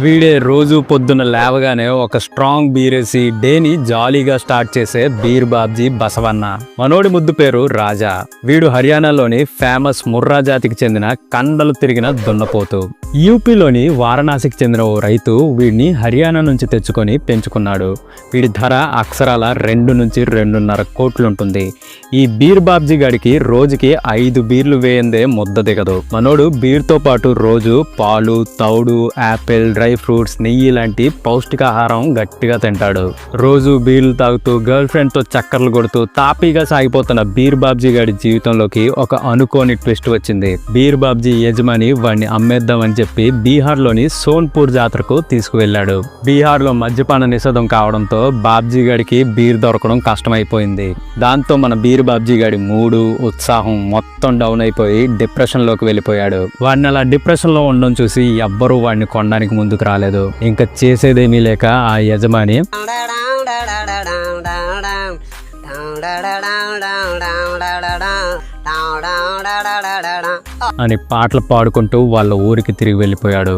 వీడే రోజు పొద్దున లేవగానే ఒక స్ట్రాంగ్ బీరేసి డేని జాలీగా స్టార్ట్ చేసే బీర్ బాబ్జీ బసవన్న. మనోడి ముద్దు పేరు రాజా. వీడు హర్యానాలోని ఫేమస్ ముర్రా జాతికి చెందిన కండలు తిరిగిన దున్నపోతు. యూపీలోని వారణాసికి చెందిన ఓ రైతు వీడిని హర్యానా నుంచి తెచ్చుకొని పెంచుకున్నాడు. వీడి ధర అక్షరాల రెండు నుంచి రెండున్నర కోట్లుంటుంది. ఈ బీర్ బాబ్జీ గడికి రోజుకి ఐదు బీర్లు వేయందే ముద్ద దిగదు. మనోడు బీర్తో పాటు రోజు పాలు తౌడు యాపిల్ డ్రై ఫ్రూట్స్ నెయ్యి లాంటి పౌష్టికాహారం గట్టిగా తింటాడు. రోజు బీర్లు తాగుతూ గర్ల్ ఫ్రెండ్తో చక్కర్లు కొడుతూ తాపీగా సాగిపోతున్న బీర్ బాబ్జీ గారి జీవితంలోకి ఒక అనుకోని ట్విస్ట్ వచ్చింది. బీర్ బాబ్జీ యజమాని వాడిని అమ్మేద్దామని చెప్పి బీహార్లోని సోన్పూర్ జాతరకు తీసుకువెళ్ళాడు. బీహార్లో మద్యపాన నిషేధం కావడంతో బాబ్జీ గారికి బీర్ దొరకడం కష్టమైపోయింది. దాంతో మన బీర్ బాబ్జీ గాడి మూడు ఉత్సాహం మొత్తం డౌన్ అయిపోయి డిప్రెషన్లోకి వెళ్ళిపోయాడు. వాడిని అలా డిప్రెషన్లో ఉండడం చూసి ఎవ్వరూ వాడిని కొనడానికి ముందు ముందుకు రాలేదు? ఇంకా చేసేదేమీ లేక ఆ యజమాని అని పాటలు పాడుకుంటూ వాళ్ళ ఊరికి తిరిగి వెళ్ళిపోయాడు.